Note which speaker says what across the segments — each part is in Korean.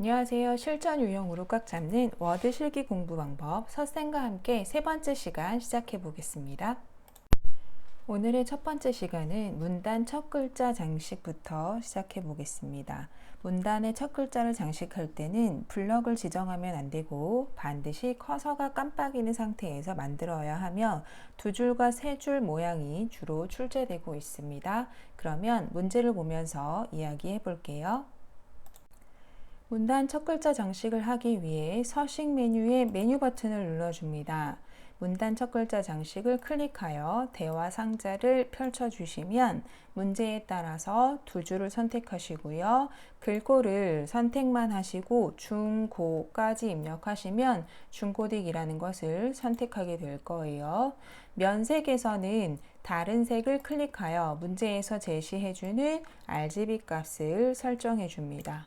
Speaker 1: 안녕하세요. 실전 유형으로 꽉 잡는 워드 실기 공부 방법 서쌤과 함께 세 번째 시간 시작해 보겠습니다. 오늘의 첫 번째 시간은 문단 첫 글자 장식부터 시작해 보겠습니다. 문단의 첫 글자를 장식할 때는 블럭을 지정하면 안 되고 반드시 커서가 깜빡이는 상태에서 만들어야 하며 두 줄과 세 줄 모양이 주로 출제되고 있습니다. 그러면 문제를 보면서 이야기해 볼게요. 문단 첫 글자 장식을 하기 위해 서식 메뉴의 메뉴 버튼을 눌러줍니다. 문단 첫 글자 장식을 클릭하여 대화 상자를 펼쳐주시면 문제에 따라서 두 줄을 선택하시고요. 글꼴을 선택만 하시고 중, 고까지 입력하시면 중고딕이라는 것을 선택하게 될 거예요. 면색에서는 다른 색을 클릭하여 문제에서 제시해주는 RGB 값을 설정해 줍니다.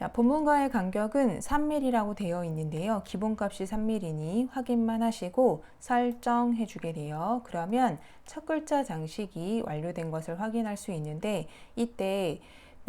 Speaker 1: 자, 본문과의 간격은 3mm라고 되어 있는데요. 기본값이 3mm니 확인만 하시고 설정해 주게 돼요. 그러면 첫 글자 장식이 완료된 것을 확인할 수 있는데 이때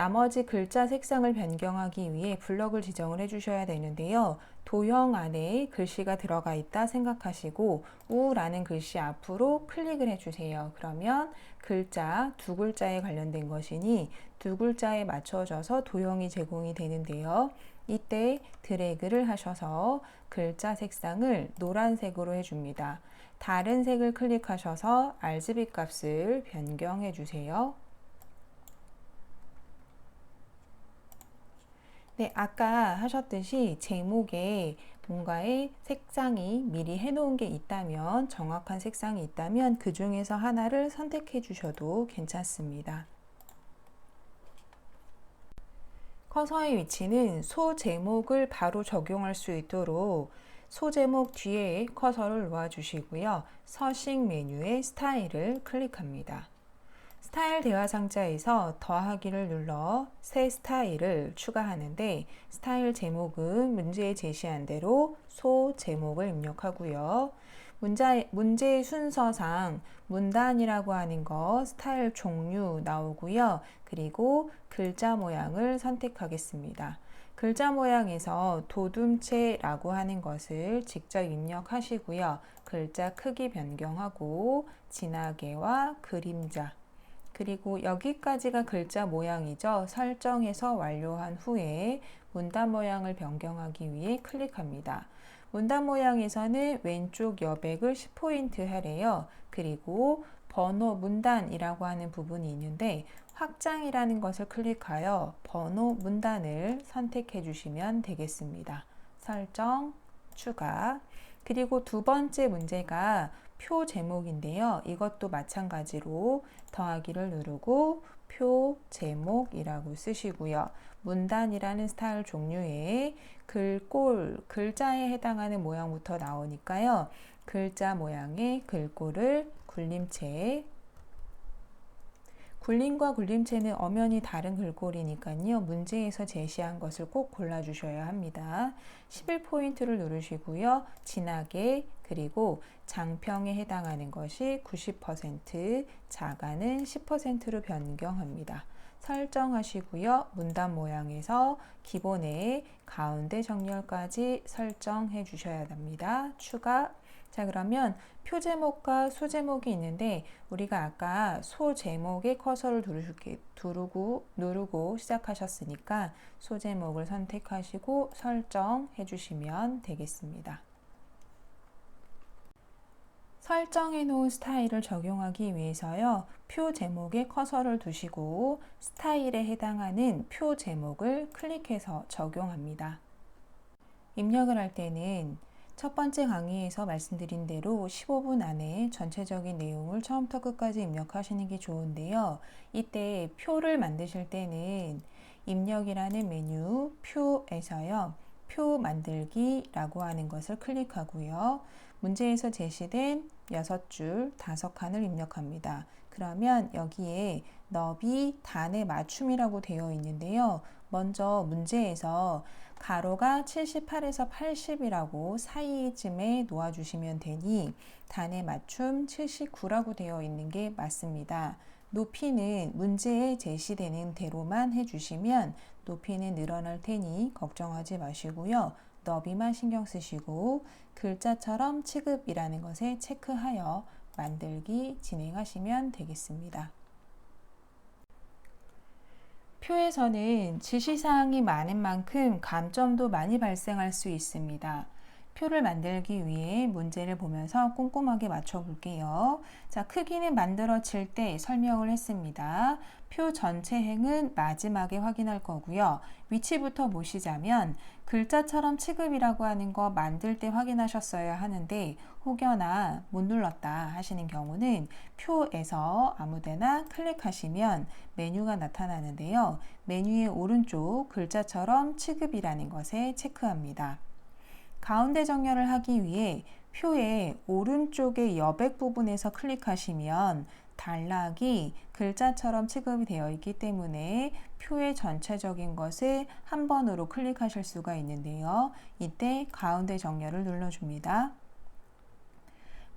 Speaker 1: 나머지 글자 색상을 변경하기 위해 블럭을 지정을 해 주셔야 되는데요. 도형 안에 글씨가 들어가 있다 생각하시고 우라는 글씨 앞으로 클릭을 해 주세요. 그러면 글자 두 글자에 관련된 것이니 두 글자에 맞춰져서 도형이 제공이 되는데요. 이때 드래그를 하셔서 글자 색상을 노란색으로 해줍니다. 다른 색을 클릭하셔서 RGB 값을 변경해 주세요. 네, 아까 하셨듯이 제목에 뭔가의 색상이 미리 해놓은 게 있다면, 정확한 색상이 있다면 그 중에서 하나를 선택해 주셔도 괜찮습니다. 커서의 위치는 소 제목을 바로 적용할 수 있도록 소 제목 뒤에 커서를 놓아 주시고요. 서식 메뉴의 스타일을 클릭합니다. 스타일 대화 상자에서 더하기를 눌러 새 스타일을 추가하는데 스타일 제목은 문제에 제시한 대로 소 제목을 입력하고요. 문자, 문제의 순서상 문단이라고 하는 거 스타일 종류 나오고요. 그리고 글자 모양을 선택하겠습니다. 글자 모양에서 도둠체라고 하는 것을 직접 입력하시고요. 글자 크기 변경하고 진하게와 그림자 그리고 여기까지가 글자 모양이죠. 설정해서 완료한 후에 문단 모양을 변경하기 위해 클릭합니다. 문단 모양에서는 왼쪽 여백을 10포인트 하래요. 그리고 번호 문단이라고 하는 부분이 있는데 확장이라는 것을 클릭하여 번호 문단을 선택해 주시면 되겠습니다. 설정, 추가. 그리고 두 번째 문제가 표 제목인데요. 이것도 마찬가지로 더하기를 누르고 표 제목이라고 쓰시고요. 문단이라는 스타일 종류의 글꼴, 글자에 해당하는 모양부터 나오니까요. 글자 모양의 글꼴을 굴림체 굴림과 굴림체는 엄연히 다른 글꼴이니까요. 문제에서 제시한 것을 꼭 골라주셔야 합니다. 11포인트를 누르시고요. 진하게 그리고 장평에 해당하는 것이 90%, 자가는 10%로 변경합니다. 설정하시고요. 문단 모양에서 기본에 가운데 정렬까지 설정해 주셔야 됩니다. 추가 자 그러면 표 제목과 소 제목이 있는데 우리가 아까 소 제목에 커서를 두르고 누르고 시작하셨으니까 소 제목을 선택하시고 설정해 주시면 되겠습니다. 설정해 놓은 스타일을 적용하기 위해서요. 표 제목에 커서를 두시고 스타일에 해당하는 표 제목을 클릭해서 적용합니다. 입력을 할 때는 첫 번째 강의에서 말씀드린 대로 15분 안에 전체적인 내용을 처음부터 끝까지 입력하시는 게 좋은데요. 이때 표를 만드실 때는 입력이라는 메뉴 표에서요. 표 만들기라고 하는 것을 클릭하고요. 문제에서 제시된 6줄 5칸을 입력합니다. 그러면 여기에 너비 단의 맞춤이라고 되어 있는데요. 먼저 문제에서 가로가 78에서 80이라고 사이쯤에 놓아주시면 되니 단의 맞춤 79라고 되어 있는 게 맞습니다. 높이는 문제에 제시되는 대로만 해주시면 높이는 늘어날 테니 걱정하지 마시고요. 너비만 신경 쓰시고 글자처럼 취급이라는 것에 체크하여 만들기 진행하시면 되겠습니다. 표에서는 지시사항이 많은 만큼 감점도 많이 발생할 수 있습니다. 표를 만들기 위해 문제를 보면서 꼼꼼하게 맞춰 볼게요. 자, 크기는 만들어질 때 설명을 했습니다. 표 전체 행은 마지막에 확인할 거고요. 위치부터 보시자면 글자처럼 취급이라고 하는 거 만들 때 확인하셨어야 하는데 혹여나 못 눌렀다 하시는 경우는 표에서 아무데나 클릭하시면 메뉴가 나타나는데요. 메뉴의 오른쪽 글자처럼 취급이라는 것에 체크합니다. 가운데 정렬을 하기 위해 표의 오른쪽의 여백 부분에서 클릭하시면 단락이 글자처럼 취급이 되어 있기 때문에 표의 전체적인 것을 한 번으로 클릭하실 수가 있는데요. 이때 가운데 정렬을 눌러줍니다.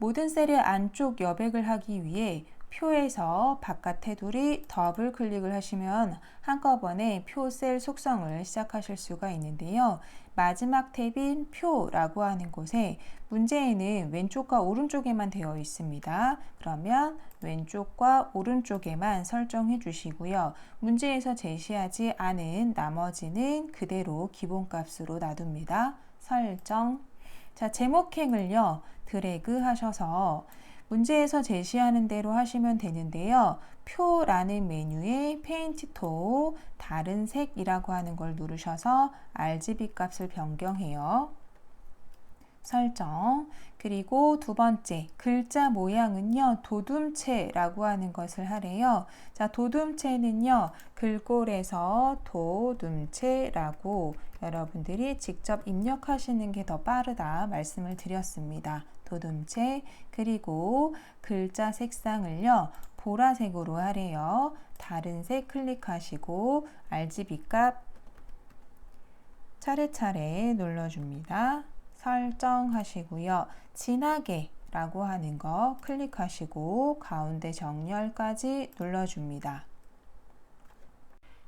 Speaker 1: 모든 셀의 안쪽 여백을 하기 위해 표에서 바깥 테두리 더블 클릭을 하시면 한꺼번에 표 셀 속성을 시작하실 수가 있는데요. 마지막 탭인 표라고 하는 곳에 문제에는 왼쪽과 오른쪽에만 되어 있습니다. 그러면 왼쪽과 오른쪽에만 설정해 주시고요. 문제에서 제시하지 않은 나머지는 그대로 기본값으로 놔둡니다. 설정. 자, 제목행을요, 드래그 하셔서 문제에서 제시하는 대로 하시면 되는데요. 표라는 메뉴에 페인트 톡 다른 색이라고 하는 걸 누르셔서 RGB 값을 변경해요. 설정. 그리고 두 번째, 글자 모양은요, 도둠체라고 하는 것을 하래요. 자, 도둠체는요, 글꼴에서 도둠체라고 여러분들이 직접 입력하시는 게 더 빠르다 말씀을 드렸습니다. 도둠체. 그리고 글자 색상을요, 보라색으로 하래요. 다른 색 클릭하시고, RGB 값 차례차례 눌러줍니다. 설정하시고요. 진하게 라고 하는 거 클릭하시고 가운데 정렬까지 눌러줍니다.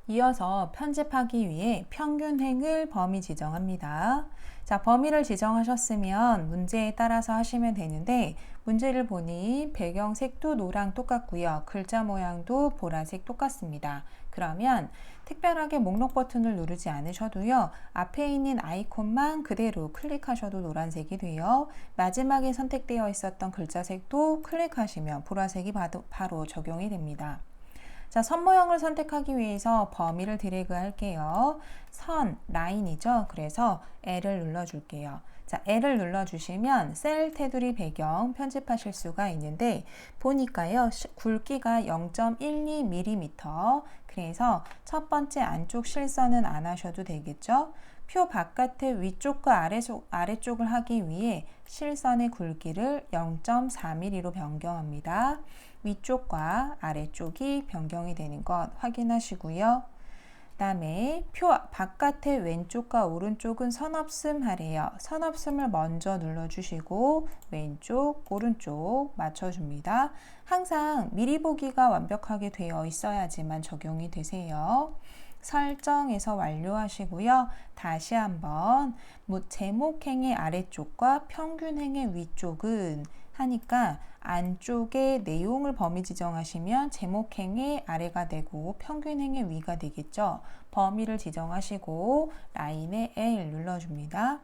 Speaker 1: 이어서 편집하기 위해 평균행을 범위 지정합니다. 자, 범위를 지정하셨으면 문제에 따라서 하시면 되는데 문제를 보니 배경 색도 노랑 똑같고요. 글자 모양도 보라색 똑같습니다. 그러면 특별하게 목록 버튼을 누르지 않으셔도요. 앞에 있는 아이콘만 그대로 클릭하셔도 노란색이 돼요. 마지막에 선택되어 있었던 글자 색도 클릭하시면 보라색이 바로 적용이 됩니다. 자, 선 모형을 선택하기 위해서 범위를 드래그 할게요. 선, 라인이죠. 그래서 L을 눌러줄게요. 자, L을 눌러주시면 셀 테두리 배경 편집하실 수가 있는데 보니까요. 굵기가 0.12mm 그래서 첫 번째 안쪽 실선은 안 하셔도 되겠죠. 표 바깥의 위쪽과 아래쪽, 아래쪽을 하기 위해 실선의 굵기를 0.4mm로 변경합니다. 위쪽과 아래쪽이 변경이 되는 것 확인하시고요. 다음에 표 바깥의 왼쪽과 오른쪽은 선없음 하래요. 선없음을 먼저 눌러주시고 왼쪽, 오른쪽 맞춰줍니다. 항상 미리 보기가 완벽하게 되어 있어야지만 적용이 되세요. 설정에서 완료하시고요. 다시 한번 제목행의 아래쪽과 평균행의 위쪽은 하니까 안쪽에 내용을 범위 지정하시면 제목행의 아래가 되고 평균행의 위가 되겠죠. 범위를 지정하시고 라인에 L 눌러줍니다.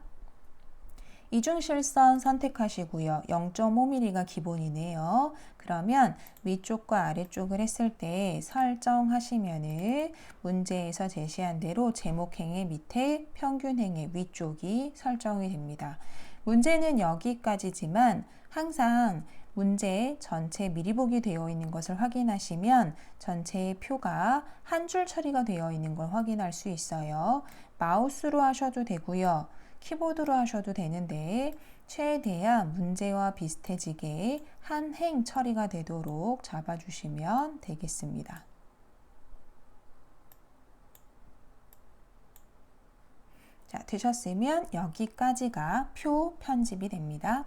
Speaker 1: 이중실선 선택하시고요. 0.5mm가 기본이네요. 그러면 위쪽과 아래쪽을 했을 때 설정하시면은 문제에서 제시한 대로 제목행의 밑에 평균행의 위쪽이 설정이 됩니다. 문제는 여기까지지만 항상 문제 전체 미리 보기 되어 있는 것을 확인하시면 전체의 표가 한 줄 처리가 되어 있는 걸 확인할 수 있어요. 마우스로 하셔도 되고요. 키보드로 하셔도 되는데 최대한 문제와 비슷해지게 한 행 처리가 되도록 잡아주시면 되겠습니다. 자, 되셨으면 여기까지가 표 편집이 됩니다.